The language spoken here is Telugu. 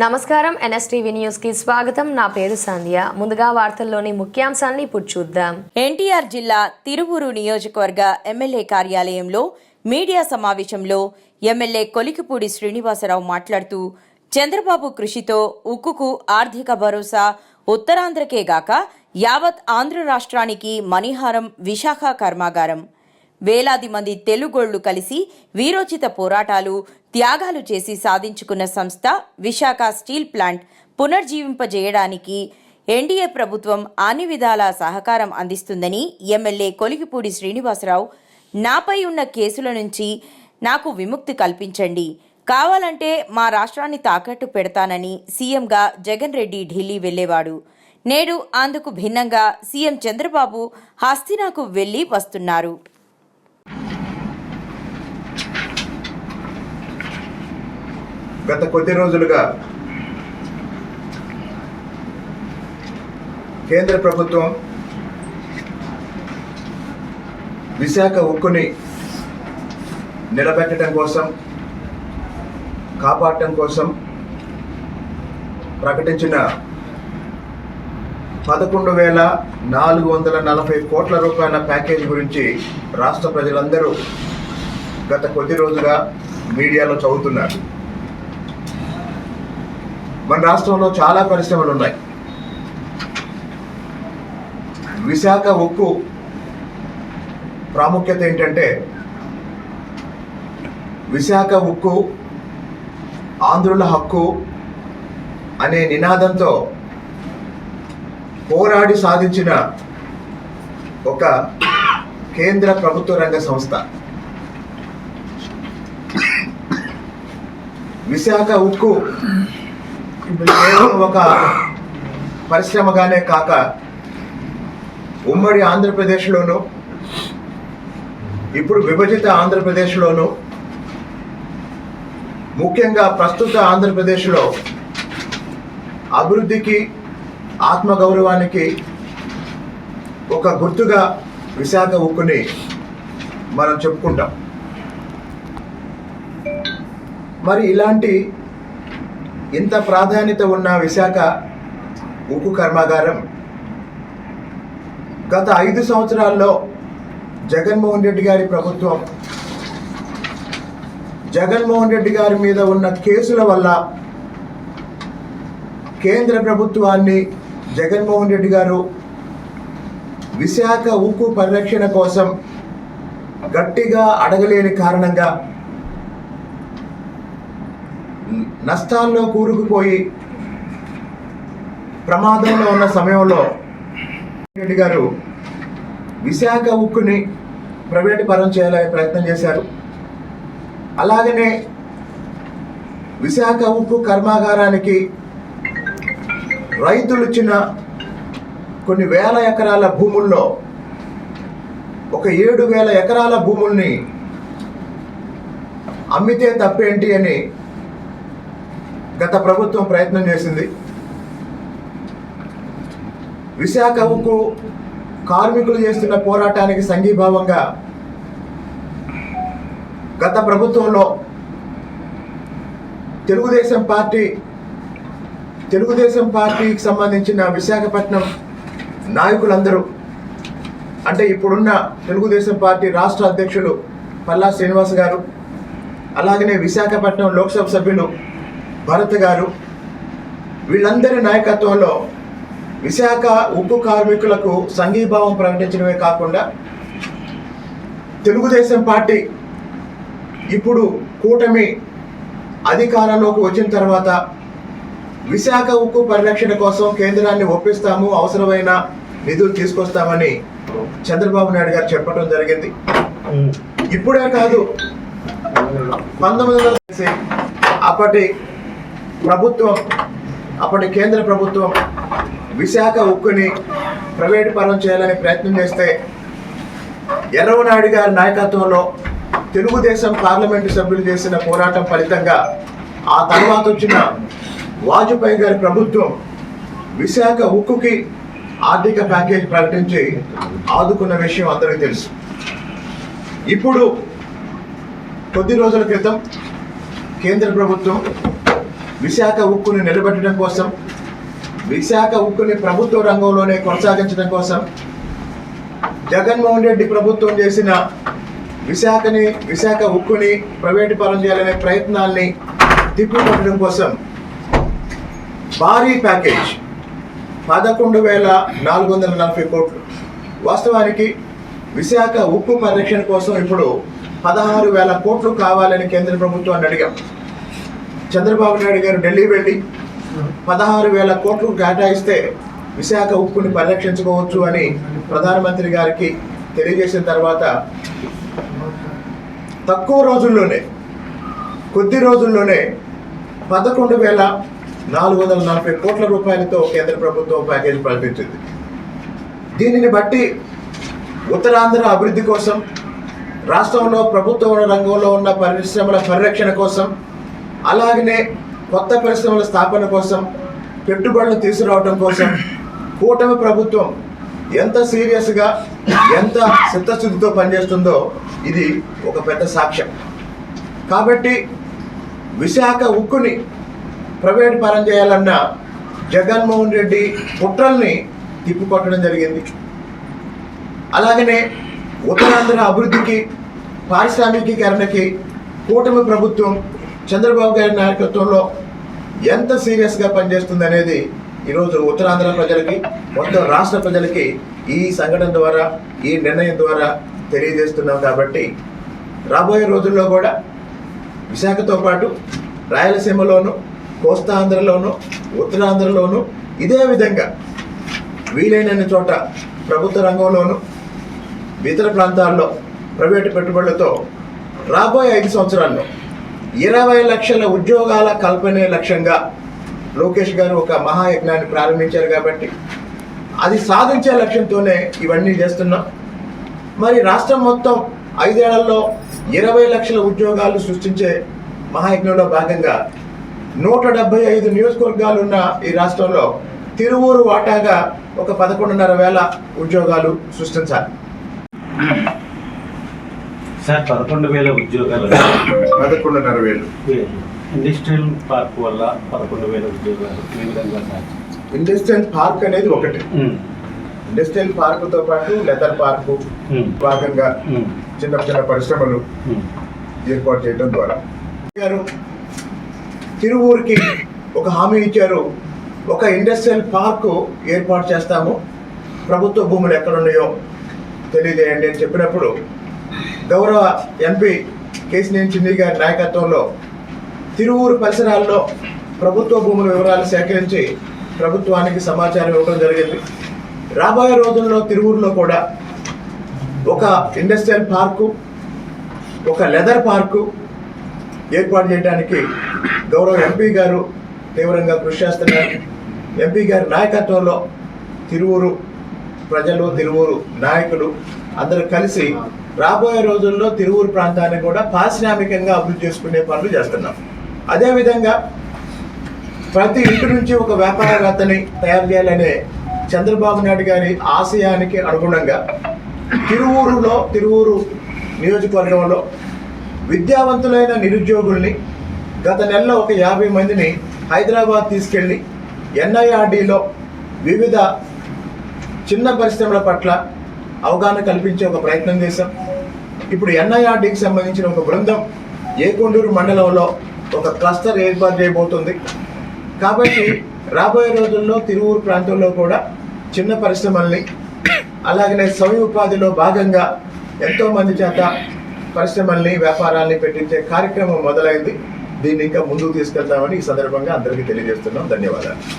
నమస్కారం ఎన్ఎస్టీవీ న్యూస్కి స్వాగతం. నా పేరు సంధ్య. ముందుగా వార్తల్లోని ముఖ్యాంశాన్ని ఇప్పుడు చూద్దాం. ఎన్టీఆర్ జిల్లా తిరువూరు నియోజకవర్గ ఎమ్మెల్యే కార్యాలయంలో మీడియా సమావేశంలో ఎమ్మెల్యే కొలికిపూడి శ్రీనివాసరావు మాట్లాడుతూ చంద్రబాబు కృషితో ఉక్కుకు ఆర్థిక భరోసా ఉత్తరాంధ్రకే గాక యావత్ ఆంధ్ర రాష్ట్రానికి మణిహారం విశాఖ కర్మాగారం. వేలాది మంది తెలుగోళ్ళు కలిసి వీరోచిత పోరాటాలు త్యాగాలు చేసి సాధించుకున్న సంస్థ విశాఖ స్టీల్ ప్లాంట్ పునర్జీవింపజేయడానికి ఎన్డీఏ ప్రభుత్వం అన్ని విధాల సహకారం అందిస్తుందని ఎమ్మెల్యే కొలిగిపూడి శ్రీనివాసరావు నాపై ఉన్న కేసుల నుంచి నాకు విముక్తి కల్పించండి. కావాలంటే మా రాష్ట్రాన్ని తాకట్టు పెడతానని సీఎంగా జగన్ రెడ్డి ఢిల్లీ వెళ్ళేవాడు నేడు అందుకు భిన్నంగా సీఎం చంద్రబాబు హస్తినాకు వెళ్ళి వస్తున్నారు. గత కొద్ది రోజులుగా కేంద్ర ప్రభుత్వం విశాఖ ఉక్కుని నిలబెట్టడం కోసం కాపాడటం కోసం ప్రకటించిన పదకొండు వేల నాలుగు వందల నలభై కోట్ల రూపాయల ప్యాకేజ్ గురించి రాష్ట్ర ప్రజలందరూ గత కొద్ది రోజుగా మీడియాలో చదువుతున్నారు. మన రాష్ట్రంలో చాలా పరిశ్రమలు ఉన్నాయి. విశాఖ ఉక్కు ప్రాముఖ్యత ఏంటంటే విశాఖ ఉక్కు ఆంధ్రుల హక్కు అనే నినాదంతో పోరాడి సాధించిన ఒక కేంద్ర ప్రభుత్వ రంగ సంస్థ. విశాఖ ఉక్కు కేవలం ఒక పరిశ్రమగానే కాక ఉమ్మడి ఆంధ్రప్రదేశ్లోను ఇప్పుడు విభజిత ఆంధ్రప్రదేశ్లోను ముఖ్యంగా ప్రస్తుత ఆంధ్రప్రదేశ్లో అభివృద్ధికి ఆత్మగౌరవానికి ఒక గుర్తుగా విశాఖ ఉక్కుని మనం చెప్పుకుంటాం. మరి ఇలాంటి ఇంత ప్రాధాన్యత ఉన్న విశాఖ ఉక్కు కర్మాగారం గత ఐదు సంవత్సరాల్లో జగన్మోహన్ రెడ్డి గారి ప్రభుత్వం జగన్మోహన్ రెడ్డి గారి మీద ఉన్న కేసుల వల్ల కేంద్ర ప్రభుత్వాన్ని జగన్మోహన్ రెడ్డి గారు విశాఖ ఉక్కు పరిరక్షణ కోసం గట్టిగా అడగలేని కారణంగా నష్టాల్లో కూరుకుపోయి ప్రమాదంలో ఉన్న సమయంలో రెడ్డి గారు విశాఖ ఉక్కుని ప్రైవేటు పరం చేయాలని ప్రయత్నం చేశారు. అలాగనే విశాఖ ఉక్కు కర్మాగారానికి రైతులు ఇచ్చిన కొన్ని వేల ఎకరాల భూముల్లో ఒక ఏడు వేల ఎకరాల భూముల్ని అమ్మితే తప్పేంటి అని గత ప్రభుత్వం ప్రయత్నం చేసింది. విశాఖకు కార్మికులు చేస్తున్న పోరాటానికి సంఘీభావంగా గత ప్రభుత్వంలో తెలుగుదేశం పార్టీ తెలుగుదేశం పార్టీకి సంబంధించిన విశాఖపట్నం నాయకులందరూ అంటే ఇప్పుడున్న తెలుగుదేశం పార్టీ రాష్ట్ర అధ్యక్షులు పల్లా శ్రీనివాస్ గారు అలాగనే విశాఖపట్నం లోక్సభ సభ్యులు భరత్ గారు వీళ్ళందరి నాయకత్వంలో విశాఖ ఉక్కు కార్మికులకు సంఘీభావం ప్రకటించడమే కాకుండా తెలుగుదేశం పార్టీ ఇప్పుడు కూటమి అధికారంలోకి వచ్చిన తర్వాత విశాఖ ఉక్కు పరిరక్షణ కోసం కేంద్రాన్ని ఒప్పిస్తాము అవసరమైన నిధులు తీసుకొస్తామని చంద్రబాబు నాయుడు గారు చెప్పడం జరిగింది. ఇప్పుడే కాదు పంతొమ్మిది వందల అప్పటి ప్రభుత్వం అప్పటి కేంద్ర ప్రభుత్వం విశాఖ ఉక్కుని ప్రైవేటు పరం చేయాలని ప్రయత్నం చేస్తే ఎర్రవనాయుడు గారి నాయకత్వంలో తెలుగుదేశం పార్లమెంటు సభ్యులు చేసిన పోరాటం ఫలితంగా ఆ తర్వాత వచ్చిన వాజ్పేయి గారి ప్రభుత్వం విశాఖ ఉక్కుకి ఆర్థిక ప్యాకేజ్ ప్రకటించి ఆదుకున్న విషయం అందరికీ తెలుసు. ఇప్పుడు కొద్ది రోజుల క్రితం కేంద్ర ప్రభుత్వం విశాఖ ఉక్కుని నిలబెట్టడం కోసం విశాఖ ఉక్కుని ప్రభుత్వ రంగంలోనే కొనసాగించడం కోసం జగన్మోహన్ రెడ్డి ప్రభుత్వం చేసిన విశాఖని విశాఖ ఉక్కుని ప్రైవేటు పరం చేయాలనే ప్రయత్నాల్ని తిప్పికొట్టడం కోసం భారీ ప్యాకేజ్ పదకొండు వేల నాలుగు వందల నలభై కోట్లు. వాస్తవానికి విశాఖ ఉక్కు పరిరక్షణ కోసం ఇప్పుడు పదహారు వేల కోట్లు కావాలని కేంద్ర ప్రభుత్వాన్ని అడిగాం. చంద్రబాబు నాయుడు గారు ఢిల్లీ వెళ్ళి పదహారు వేల కోట్లు కేటాయిస్తే విశాఖ ఉక్కుని పరిరక్షించుకోవచ్చు అని ప్రధానమంత్రి గారికి తెలియజేసిన తర్వాత తక్కువ రోజుల్లోనే కొద్ది రోజుల్లోనే పదకొండు వేల నాలుగు వందల నలభై కోట్ల రూపాయలతో కేంద్ర ప్రభుత్వం ప్యాకేజీ ప్రకటించింది. దీనిని బట్టి ఉత్తరాంధ్ర అభివృద్ధి కోసం రాష్ట్రంలో ప్రభుత్వ రంగంలో ఉన్న పరిశ్రమల పరిరక్షణ కోసం అలాగనే కొత్త పరిశ్రమల స్థాపన కోసం పెట్టుబడులు తీసుకురావడం కోసం కూటమి ప్రభుత్వం ఎంత సీరియస్గా ఎంత చిత్తశుద్ధితో పనిచేస్తుందో ఇది ఒక పెద్ద సాక్ష్యం. కాబట్టి విశాఖ ఉక్కుని ప్రైవేట్ పరం చేయాలన్న జగన్మోహన్ రెడ్డి కుట్రల్ని తిప్పికొట్టడం జరిగింది. అలాగనే ఉత్తరాంధ్ర అభివృద్ధికి పారిశ్రామికీకరణకి కూటమి ప్రభుత్వం చంద్రబాబు గారి నాయకత్వంలో ఎంత సీరియస్గా పనిచేస్తుంది అనేది ఈరోజు ఉత్తరాంధ్ర ప్రజలకి మొత్తం రాష్ట్ర ప్రజలకి ఈ సంఘటన ద్వారా ఈ నిర్ణయం ద్వారా తెలియజేస్తున్నాం కాబట్టి రాబోయే రోజుల్లో కూడా విశాఖతో పాటు రాయలసీమలోను కోస్తాంధ్రలోను ఉత్తరాంధ్రలోను ఇదే విధంగా వీలైనన్ని చోట ప్రభుత్వ రంగంలోను ఇతర ప్రాంతాల్లో ప్రైవేటు పెట్టుబడులతో రాబోయే ఐదు సంవత్సరాల్లో ఇరవై లక్షల ఉద్యోగాల కల్పనే లక్ష్యంగా లోకేష్ గారు ఒక మహాయజ్ఞాన్ని ప్రారంభించారు కాబట్టి అది సాధించే లక్ష్యంతోనే ఇవన్నీ చేస్తున్నాం. మరి రాష్ట్రం మొత్తం ఐదేళ్ళలో ఇరవై లక్షల ఉద్యోగాలు సృష్టించే మహాయజ్ఞంలో భాగంగా నూట డెబ్బై ఐదు నియోజకవర్గాలు ఉన్న ఈ రాష్ట్రంలో తిరువూరు వాటాగా ఒక పదకొండున్నర వేల ఉద్యోగాలు సృష్టించాలి. సార్ పదకొండు వేల ఉద్యోగాలు. పదకొండున్నర వేలు. ఇండస్ట్రియల్ పార్క్ వల్ల పదకొండు వేల ఉద్యోగాలు ఈ విధంగా సార్ ఇండస్ట్రియల్ పార్క్ అనేది ఒకటి. ఇండస్ట్రియల్ పార్కుతో పాటు లెదర్ పార్కు భాగంగా చిన్న చిన్న పరిశ్రమలు ఏర్పాటు చేయడం ద్వారా. గారు తిరువూరుకి ఒక హామీ ఇచ్చారు. ఒక ఇండస్ట్రియల్ పార్కు ఏర్పాటు చేస్తాము. ప్రభుత్వ భూములు ఎక్కడున్నాయో తెలియజేయండి అని చెప్పినప్పుడు గౌరవ ఎంపీ కేసినేని చిన్ని గారి నాయకత్వంలో తిరువూరు పరిసరాల్లో ప్రభుత్వ భూముల వివరాలు సేకరించి ప్రభుత్వానికి సమాచారం ఇవ్వడం జరిగింది. రాబోయే రోజుల్లో తిరువూరులో కూడా ఒక ఇండస్ట్రియల్ పార్కు ఒక లెదర్ పార్కు ఏర్పాటు చేయడానికి గౌరవ ఎంపీ గారు తీవ్రంగా కృషి చేస్తున్నారు. ఎంపీ గారి నాయకత్వంలో తిరువూరు ప్రజలు తిరువూరు నాయకులు అందరూ కలిసి రాబోయే రోజుల్లో తిరువూరు ప్రాంతాన్ని కూడా పారిశ్రామికంగా అభివృద్ధి చేసుకునే పనులు చేస్తున్నాం. అదేవిధంగా ప్రతి ఇంటి నుంచి ఒక వ్యాపారవేత్తని తయారు చేయాలనే చంద్రబాబు నాయుడు గారి ఆశయానికి అనుగుణంగా తిరువూరులో తిరువూరు నియోజకవర్గంలో విద్యావంతులైన నిరుద్యోగుల్ని గత నెలలో ఒక యాభై మందిని హైదరాబాద్ తీసుకెళ్ళి ఎన్ఐఆర్డిలో వివిధ చిన్న పరిశ్రమల పట్ల అవగాహన కల్పించే ఒక ప్రయత్నం చేశాం. ఇప్పుడు ఎన్ఐఆర్డికి సంబంధించిన ఒక బృందం ఏకొండూరు మండలంలో ఒక క్లస్టర్ ఏర్పాటు చేయబోతుంది. కాబట్టి రాబోయే రోజుల్లో తిరువూరు ప్రాంతంలో కూడా చిన్న పరిశ్రమల్ని అలాగనే స్వయం ఉపాధిలో భాగంగా ఎంతో మంది చేత పరిశ్రమల్ని వ్యాపారాల్ని పెట్టించే కార్యక్రమం మొదలైంది. దీన్ని ఇంకా ముందుకు తీసుకెళ్తామని ఈ సందర్భంగా అందరికీ తెలియజేస్తున్నాం. ధన్యవాదాలు.